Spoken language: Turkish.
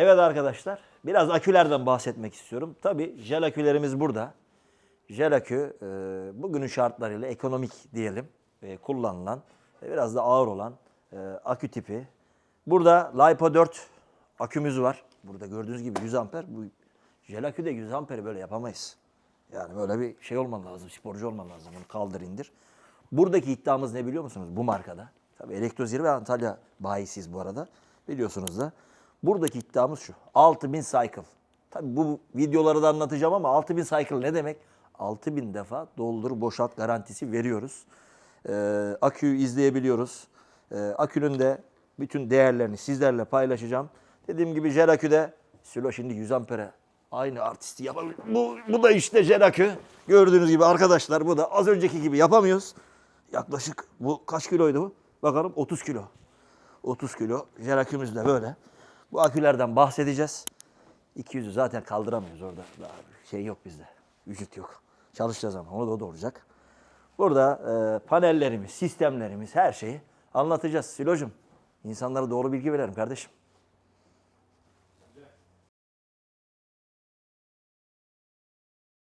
Evet arkadaşlar, biraz akülerden bahsetmek istiyorum. Tabii jel akülerimiz burada. Jel akü e, bugünün şartlarıyla ekonomik diyelim e, kullanılan ve biraz da ağır olan e, akü tipi. Burada LiPo 4 akümüz var. Burada gördüğünüz gibi 100 amper. Bu jel akü de 100 amperi böyle yapamayız. Yani böyle bir şey olman lazım, sporcu olman lazım. Bunu kaldır indir. Buradaki iddiamız ne biliyor musunuz bu markada? Tabii Elektrozir ve Antalya bayisiyiz bu arada. Biliyorsunuz da. Buradaki iddiamız şu. 6000 cycle. Tabii bu videoları da anlatacağım ama 6000 cycle ne demek? 6000 defa doldur boşalt garantisi veriyoruz. Ee, aküyü izleyebiliyoruz. Ee, akünün de bütün değerlerini sizlerle paylaşacağım. Dediğim gibi jel aküde Silo şimdi 100 ampere aynı artisti yapabilir. Bu, bu da işte jel akü. Gördüğünüz gibi arkadaşlar bu da az önceki gibi yapamıyoruz. Yaklaşık bu kaç kiloydu bu? Bakalım 30 kilo. 30 kilo jel akümüz de böyle. Bu akülerden bahsedeceğiz. 200'ü zaten kaldıramıyoruz orada. Daha şey yok bizde. Vücut yok. Çalışacağız ama onu da o. Burada e, panellerimiz, sistemlerimiz, her şeyi anlatacağız. Silo'cum insanlara doğru bilgi verelim kardeşim.